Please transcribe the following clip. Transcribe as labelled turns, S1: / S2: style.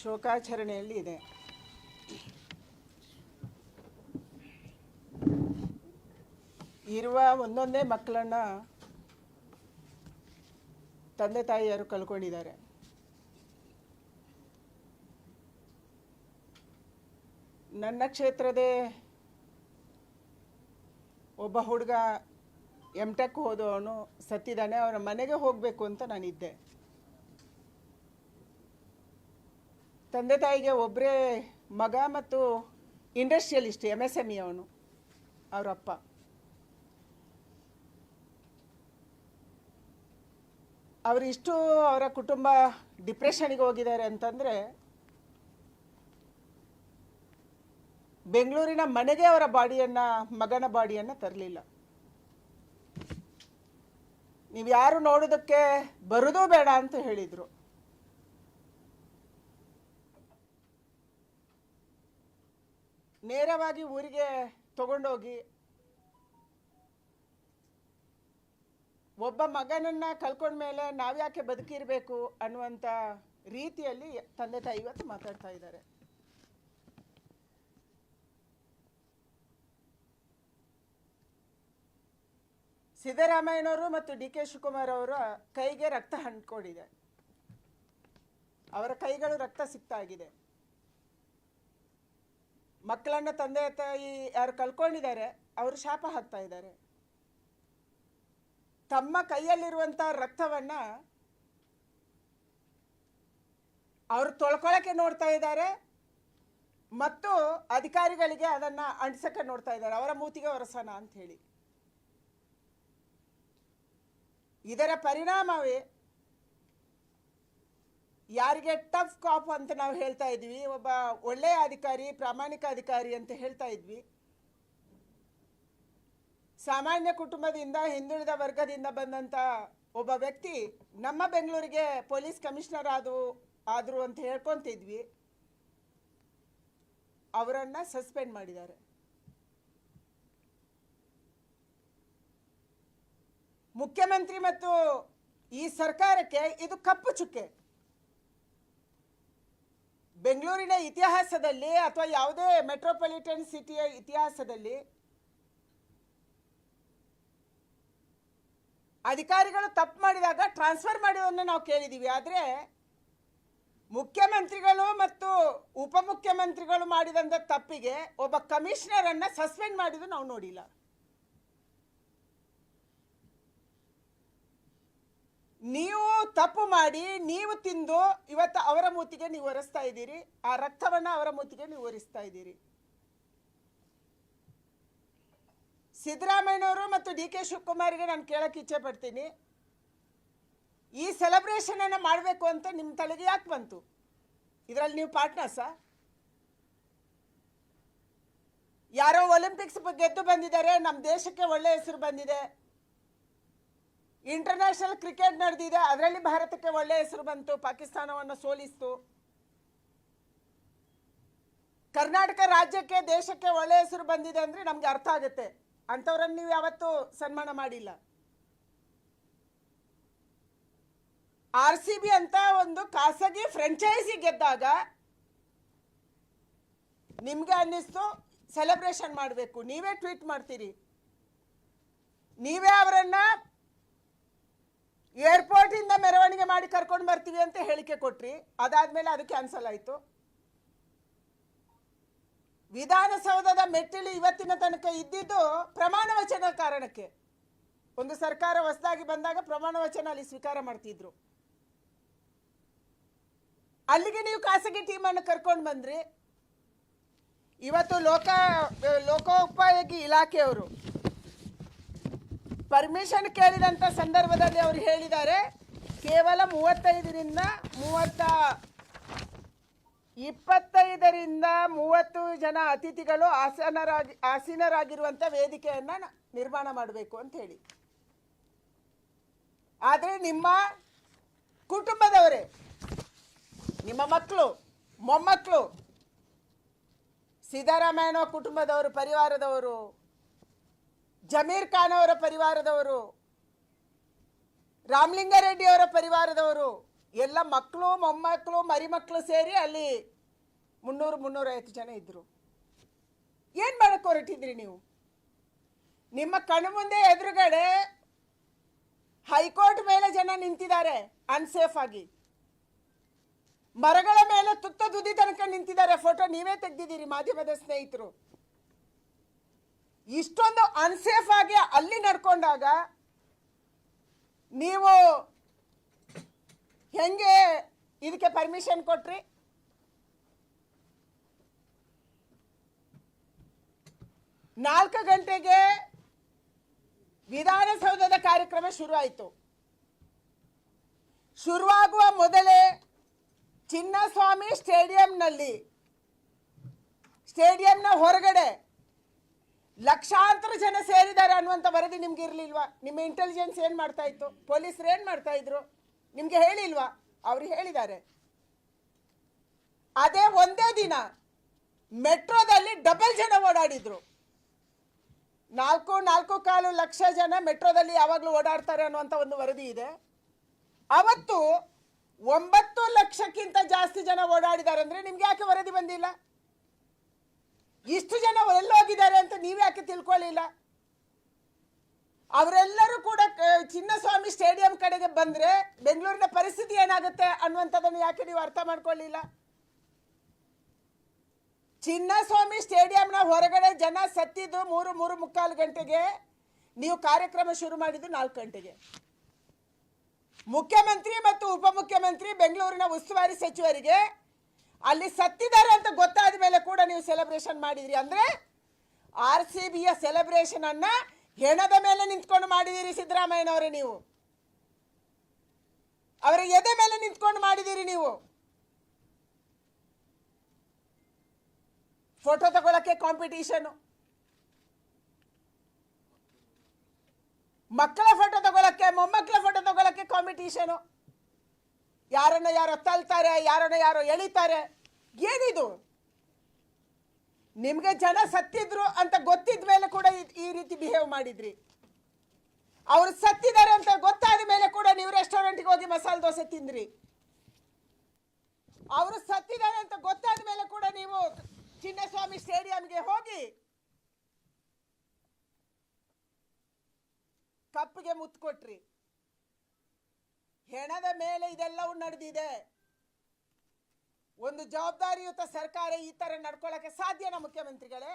S1: ಶೋಕಾಚರಣೆಯಲ್ಲಿ ಇದೆ. ಇರುವ ಒಂದೊಂದೇ ಮಕ್ಕಳನ್ನ ತಂದೆ ತಾಯಿಯರು ಕಳ್ಕೊಂಡಿದ್ದಾರೆ. ನನ್ನ ಕ್ಷೇತ್ರದೇ ಒಬ್ಬ ಹುಡುಗ ಎಂ ಟೆಕ್ ಹೋದವನು ಸತ್ತಿದ್ದಾನೆ ಅವನ ಮನೆಗೆ ಹೋಗಬೇಕು ಅಂತ ನಾನಿದ್ದೆ. ತಂದೆ ತಾಯಿಗೆ ಒಬ್ಬರೇ ಮಗ ಮತ್ತು industrialist M S M E ಅವನು, ಅವರಪ್ಪ. ಅವರಿಷ್ಟು ಅವರ ಕುಟುಂಬ ಡಿಪ್ರೆಷನ್ಗೆ ಹೋಗಿದ್ದಾರೆ ಅಂತಂದರೆ, ಬೆಂಗಳೂರಿನ ಮನೆಗೆ ಅವರ ಬಾಡಿಯನ್ನು, ಮಗನ ಬಾಡಿಯನ್ನು ತರಲಿಲ್ಲ. ನೀವು ಯಾರು ನೋಡೋದಕ್ಕೆ ಬರೋದೂ ಬೇಡ ಅಂತ ಹೇಳಿದರು. ನೇರವಾಗಿ ಊರಿಗೆ ತಗೊಂಡೋಗಿ ಒಬ್ಬ ಮಗನನ್ನ ಕಳ್ಕೊಂಡ್ಮೇಲೆ ನಾವ್ಯಾಕೆ ಬದುಕಿರಬೇಕು ಅನ್ನುವಂಥ ರೀತಿಯಲ್ಲಿ ತಂದೆ ತಾಯಿ ಇವತ್ತು ಮಾತಾಡ್ತಾ ಇದ್ದಾರೆ. ಸಿದ್ದರಾಮಯ್ಯನವರು ಮತ್ತು ಡಿ ಕೆ ಶಿವಕುಮಾರ್ ಅವರ ಕೈಗೆ ರಕ್ತ ಹಂಚ್ಕೊಂಡಿದೆ ಅವರ ಕೈಗಳು ರಕ್ತ ಸಿಗ್ತಾ ಆಗಿದೆ ಮಕ್ಕಳನ್ನ ತಂದೆ ತಾಯಿ ಯಾರು ಕಲ್ಕೊಂಡಿದ್ದಾರೆ ಅವರು ಶಾಪ ಹಾಕ್ತಾ ಇದ್ದಾರೆ. ತಮ್ಮ ಕೈಯಲ್ಲಿರುವಂಥ ರಕ್ತವನ್ನ ಅವರು ತೊಳ್ಕೊಳಕ್ಕೆ ನೋಡ್ತಾ ಇದ್ದಾರೆ ಮತ್ತು ಅಧಿಕಾರಿಗಳಿಗೆ ಅದನ್ನ ಅಂಟಿಸಕ್ಕೆ ನೋಡ್ತಾ ಇದ್ದಾರೆ. ಅವರ ಮೂತಿಗೆ ಒರೆಸೋಣ ಅಂತ ಹೇಳಿ. ಇದರ ಪರಿಣಾಮವೇ ಯಾರಿಗೆ ಟಫ್ ಕಾಪ್ ಅಂತ ನಾವು ಹೇಳ್ತಾ ಇದ್ವಿ, ಒಬ್ಬ ಒಳ್ಳೆಯ ಅಧಿಕಾರಿ, ಪ್ರಾಮಾಣಿಕ ಅಧಿಕಾರಿ ಅಂತ ಹೇಳ್ತಾ ಇದ್ವಿ. ಸಾಮಾನ್ಯ ಕುಟುಂಬದಿಂದ, ಹಿಂದುಳಿದ ವರ್ಗದಿಂದ ಬಂದಂಥ ಒಬ್ಬ ವ್ಯಕ್ತಿ ನಮ್ಮ ಬೆಂಗಳೂರಿಗೆ ಪೊಲೀಸ್ ಕಮಿಷನರ್ ಆದವು ಆದರು ಅಂತ ಹೇಳ್ಕೊತಿದ್ವಿ. ಅವರನ್ನ ಸಸ್ಪೆಂಡ್ ಮಾಡಿದ್ದಾರೆ. ಮುಖ್ಯಮಂತ್ರಿ ಮತ್ತು ಈ ಸರ್ಕಾರಕ್ಕೆ ಇದು ಕಪ್ಪು ಚುಕ್ಕೆ. ಬೆಂಗಳೂರಿನ ಇತಿಹಾಸದಲ್ಲಿ ಅಥವಾ ಯಾವುದೇ ಮೆಟ್ರೋಪಾಲಿಟನ್ ಸಿಟಿಯ ಇತಿಹಾಸದಲ್ಲಿ ಅಧಿಕಾರಿಗಳು ತಪ್ಪು ಮಾಡಿದಾಗ ಟ್ರಾನ್ಸ್ಫರ್ ಮಾಡೋದನ್ನು ನಾವು ಕೇಳಿದ್ದೀವಿ. ಆದರೆ ಮುಖ್ಯಮಂತ್ರಿಗಳು ಮತ್ತು ಉಪಮುಖ್ಯಮಂತ್ರಿಗಳು ಮಾಡಿದಂಥ ತಪ್ಪಿಗೆ ಒಬ್ಬ ಕಮಿಷನರನ್ನು ಸಸ್ಪೆಂಡ್ ಮಾಡಿದ್ದು ನಾವು ನೋಡಿಲ್ಲ. ನೀವು ತಪ್ಪು ಮಾಡಿ, ನೀವು ತಿಂದು ಇವತ್ತು ಅವರ ಮೂತಿಗೆ ನೀವು ಒರೆಸ್ತಾ ಇದ್ದೀರಿ, ಆ ರಕ್ತವನ್ನು ಅವರ ಮೂತಿಗೆ ನೀವು ಒರೆಸ್ತಾ ಇದ್ದೀರಿ. ಸಿದ್ದರಾಮಯ್ಯನವರು ಮತ್ತು ಡಿ ಕೆ ಶಿವಕುಮಾರ್ಗೆ ನಾನು ಕೇಳಕ್ಕೆ ಇಚ್ಛೆ ಪಡ್ತೀನಿ. ಈ ಸೆಲೆಬ್ರೇಷನ್ ಅನ್ನು ಮಾಡಬೇಕು ಅಂತ ನಿಮ್ಮ ತಲೆಗೆ ಯಾಕೆ ಬಂತು? ಇದರಲ್ಲಿ ನೀವು ಪಾರ್ಟ್ನರ್ಸಾ ಯಾರೋ ಒಲಿಂಪಿಕ್ಸ್ ಗೆದ್ದು ಬಂದಿದ್ದಾರೆ ನಮ್ಮ ದೇಶಕ್ಕೆ ಒಳ್ಳೆ ಹೆಸರು ಬಂದಿದೆ. ಇಂಟರ್ನ್ಯಾಷನಲ್ ಕ್ರಿಕೆಟ್ ನಡೆದಿದೆ. ಅದರಲ್ಲಿ ಭಾರತಕ್ಕೆ ಒಳ್ಳೆ ಹೆಸರು ಬಂತು. ಪಾಕಿಸ್ತಾನವನ್ನು ಸೋಲಿಸ್ತು. ಕರ್ನಾಟಕ ರಾಜ್ಯಕ್ಕೆ, ದೇಶಕ್ಕೆ ಒಳ್ಳೆ ಹೆಸರು ಬಂದಿದೆ ಅಂದರೆ ನಮ್ಗೆ ಅರ್ಥ ಆಗುತ್ತೆ. ಅಂಥವ್ರನ್ನ ನೀವು ಯಾವತ್ತೂ ಸನ್ಮಾನ ಮಾಡಿಲ್ಲ. ಆರ್ ಸಿ ಬಿ ಅಂತ ಒಂದು ಖಾಸಗಿ ಫ್ರೆಂಚೈಸಿ ಗೆದ್ದಾಗ ನಿಮ್ಗೆ ಅನ್ನಿಸ್ತು ಸೆಲೆಬ್ರೇಷನ್ ಮಾಡಬೇಕು. ನೀವೇ ಟ್ವೀಟ್ ಮಾಡ್ತೀರಿ. ನೀವೇ ಅವರನ್ನ ಏರ್ಪೋರ್ಟ್ ಇಂದ ಮೆರವಣಿಗೆ ಮಾಡಿ ಕರ್ಕೊಂಡು ಬರ್ತೀವಿ ಅಂತ ಹೇಳಿಕೆ ಕೊಟ್ರಿ. ಅದಾದ್ಮೇಲೆ ಅದು ಕ್ಯಾನ್ಸಲ್ ಆಯಿತು. ವಿಧಾನಸೌಧದ ಮೆಟ್ಟಿಲು ಇವತ್ತಿನ ತನಕ ಇದ್ದಿದ್ದು ಪ್ರಮಾಣ ವಚನ ಕಾರಣಕ್ಕೆ. ಒಂದು ಸರ್ಕಾರ ಹೊಸದಾಗಿ ಬಂದಾಗ ಪ್ರಮಾಣ ವಚನ ಅಲ್ಲಿ ಸ್ವೀಕಾರ ಮಾಡ್ತಿದ್ರು. ಅಲ್ಲಿಗೆ ನೀವು ಖಾಸಗಿ ಟೀಮನ್ನು ಕರ್ಕೊಂಡು ಬಂದ್ರಿ. ಇವತ್ತು ಲೋಕ, ಲೋಕೋಪಯೋಗಿ ಇಲಾಖೆಯವರು ಪರ್ಮಿಷನ್ ಕೇಳಿದಂಥ ಸಂದರ್ಭದಲ್ಲಿ ಅವರು ಹೇಳಿದ್ದಾರೆ, ಕೇವಲ ಮೂವತ್ತೈದರಿಂದ ಮೂವತ್ತ ಇಪ್ಪತ್ತೈದರಿಂದ ಮೂವತ್ತು ಜನ ಅತಿಥಿಗಳು ಆಸನರಾಗಿ ಆಸೀನರಾಗಿರುವಂಥ ವೇದಿಕೆಯನ್ನು ನಿರ್ಮಾಣ ಮಾಡಬೇಕು ಅಂತ ಹೇಳಿ. ಆದರೆ ನಿಮ್ಮ ಕುಟುಂಬದವರೇ, ನಿಮ್ಮ ಮಕ್ಕಳು ಮೊಮ್ಮಕ್ಕಳು ಸಿದ್ದರಾಮಯ್ಯನ ಕುಟುಂಬದವರು, ಪರಿವಾರದವರು ಜಮೀರ್ ಖಾನ್ ಅವರ ಪರಿವಾರದವರು, ರಾಮಲಿಂಗಾರೆಡ್ಡಿ ಅವರ ಪರಿವಾರದವರು, ಎಲ್ಲ ಮಕ್ಕಳು, ಮೊಮ್ಮಕ್ಕಳು, ಮರಿಮಕ್ಕಳು ಸೇರಿ ಅಲ್ಲಿ ಮುನ್ನೂರು, ಮುನ್ನೂರೈವತ್ತು ಜನ ಇದ್ರು. ಏನು ಮಾಡಕ್ಕೆ ಹೊರಟಿದ್ರಿ ನೀವು? ನಿಮ್ಮ ಕಣ್ಣು ಮುಂದೆ ಎದುರುಗಡೆ ಹೈಕೋರ್ಟ್ ಮೇಲೆ ಜನ ನಿಂತಿದ್ದಾರೆ ಅನ್ಸೇಫ್ ಆಗಿ. ಮರಗಳ ಮೇಲೆ ತುತ್ತ ದುದಿ ತನಕ ನಿಂತಿದ್ದಾರೆ ಫೋಟೋ ನೀವೇ ತೆಗ್ದಿದ್ದೀರಿ, ಮಾಧ್ಯಮದ ಸ್ನೇಹಿತರು. ಇಷ್ಟೊಂದು ಅನ್ಸೇಫ್ ಆಗಿ ಅಲ್ಲಿ ನಡ್ಕೊಂಡಾಗ ನೀವು ಹೆಂಗೆ ಇದಕ್ಕೆ ಪರ್ಮಿಷನ್ ಕೊಟ್ರಿ? ನಾಲ್ಕು ಗಂಟೆಗೆ ವಿಧಾನಸೌಧದ ಕಾರ್ಯಕ್ರಮ ಶುರುವಾಯಿತು. ಶುರುವಾಗುವ ಮೊದಲೇ ಚಿನ್ನಸ್ವಾಮಿ ಸ್ಟೇಡಿಯಂನಲ್ಲಿ, ಸ್ಟೇಡಿಯಂನ ಹೊರಗಡೆ ಲಕ್ಷಾಂತರ ಜನ ಸೇರಿದ್ದಾರೆ ಅನ್ನುವಂಥ ವರದಿ ನಿಮ್ಗೆ ಇರಲಿಲ್ವಾ? ನಿಮ್ಮ ಇಂಟೆಲಿಜೆನ್ಸ್ ಏನು ಮಾಡ್ತಾ ಇತ್ತು? ಪೊಲೀಸರು ಏನು ಮಾಡ್ತಾ ಇದ್ರು? ನಿಮಗೆ ಹೇಳಿಲ್ವಾ? ಅವ್ರು ಹೇಳಿದ್ದಾರೆ. ಅದೇ ಒಂದೇ ದಿನ ಮೆಟ್ರೋದಲ್ಲಿ ಡಬಲ್ ಜನ ಓಡಾಡಿದ್ರು. ನಾಲ್ಕು ನಾಲ್ಕು ಕಾಲು ಲಕ್ಷ ಜನ ಮೆಟ್ರೋದಲ್ಲಿ ಯಾವಾಗಲೂ ಓಡಾಡ್ತಾರೆ ಅನ್ನುವಂಥ ಒಂದು ವರದಿ ಇದೆ. ಅವತ್ತು ಒಂಬತ್ತು ಲಕ್ಷಕ್ಕಿಂತ ಜಾಸ್ತಿ ಜನ ಓಡಾಡಿದ್ದಾರೆ ಅಂದರೆ ನಿಮ್ಗೆ ಯಾಕೆ ವರದಿ ಬಂದಿಲ್ಲ? ಇಷ್ಟು ಜನ ಎಲ್ಲೋಗಿದ್ದಾರೆ ಅಂತ ನೀವು ಯಾಕೆ ತಿಳ್ಕೊಳ್ಳಿಲ್ಲ? ಅವರೆಲ್ಲರೂ ಕೂಡ ಚಿನ್ನಸ್ವಾಮಿ ಸ್ಟೇಡಿಯಂ ಕಡೆಗೆ ಬಂದ್ರೆ ಬೆಂಗಳೂರಿನ ಪರಿಸ್ಥಿತಿ ಏನಾಗುತ್ತೆ ಅನ್ನುವಂಥದ್ದನ್ನು ಯಾಕೆ ನೀವು ಅರ್ಥ ಮಾಡ್ಕೊಳ್ಳಿಲ್ಲ? ಚಿನ್ನಸ್ವಾಮಿ ಸ್ಟೇಡಿಯಂನ ಹೊರಗಡೆ ಜನ ಸತ್ತಿದ್ದು ಮೂರು ಮೂರು ಮುಕ್ಕಾಲು ಗಂಟೆಗೆ ನೀವು ಕಾರ್ಯಕ್ರಮ ಶುರು ಮಾಡಿದ್ದು ನಾಲ್ಕು ಗಂಟೆಗೆ. ಮುಖ್ಯಮಂತ್ರಿ ಮತ್ತು ಉಪಮುಖ್ಯಮಂತ್ರಿ ಬೆಂಗಳೂರಿನ ಉಸ್ತುವಾರಿ ಸಚಿವರಿಗೆ ಅಲ್ಲಿ ಸತ್ತಿದ್ದಾರೆ ಅಂತ ಗೊತ್ತಾದ ಮೇಲೆ ಕೂಡ ನೀವು ಸೆಲೆಬ್ರೇಷನ್ ಮಾಡಿದ್ರಿ. ಅಂದ್ರೆ ಆರ್ ಸಿ ಬಿಯ ಸೆಲೆಬ್ರೇಷನ್ ಅನ್ನ ಹೆಣದ ಮೇಲೆ ನಿಂತ್ಕೊಂಡು ಮಾಡಿದಿರಿ ಸಿದ್ದರಾಮಯ್ಯನವರೇ ನೀವು. ಅವರ ಎದೆ ಮೇಲೆ ನಿಂತ್ಕೊಂಡು ಮಾಡಿದಿರಿ ನೀವು. ಫೋಟೋ ತಗೊಳಕ್ಕೆ ಕಾಂಪಿಟೀಷನು ಮಕ್ಕಳ ಫೋಟೋ ತಗೊಳಕ್ಕೆ, ಮೊಮ್ಮಕ್ಕಳ ಫೋಟೋ ತಗೊಳಕ್ಕೆ ಕಾಂಪಿಟೀಷನು ಯಾರನ್ನ ಯಾರೋ ತಳ್ತಾರೆ ಯಾರನ್ನ ಯಾರೋ ಎಳಿತಾರೆ? ಏನಿದು? ನಿಮ್ಗೆ ಜನ ಸತ್ತಿದ್ರು ಅಂತ ಗೊತ್ತಿದ ಮೇಲೆ ಕೂಡ ಈ- ರೀತಿ ಬಿಹೇವ್ ಮಾಡಿದ್ರಿ. ಅವ್ರು ಸತ್ತಿದ್ದಾರೆ ಅಂತ ಗೊತ್ತಾದ ಮೇಲೆ ಕೂಡ ನೀವು ರೆಸ್ಟೋರೆಂಟ್ಗೆ ಹೋಗಿ ಮಸಾಲೆ ದೋಸೆ ತಿಂದ್ರಿ. ಅವರು ಸತ್ತಿದ್ದಾರೆ ಅಂತ ಗೊತ್ತಾದ ಮೇಲೆ ಕೂಡ ನೀವು ಚಿನ್ನಸ್ವಾಮಿ ಸ್ಟೇಡಿಯಂಗೆ ಹೋಗಿ ಕಪ್ಪಿಗೆ ಮುತ್ತು ಕೊಟ್ರಿ. ಹೆಣದ ಮೇಲೆ ಇದೆಲ್ಲವೂ ನಡೆದಿದೆ. ಒಂದು ಜವಾಬ್ದಾರಿಯುತ ಸರ್ಕಾರ ಈ ತರ ನಡ್ಕೊಳ್ಳಕ್ಕೆ ಸಾಧ್ಯನಾ ಮುಖ್ಯಮಂತ್ರಿಗಳೇ?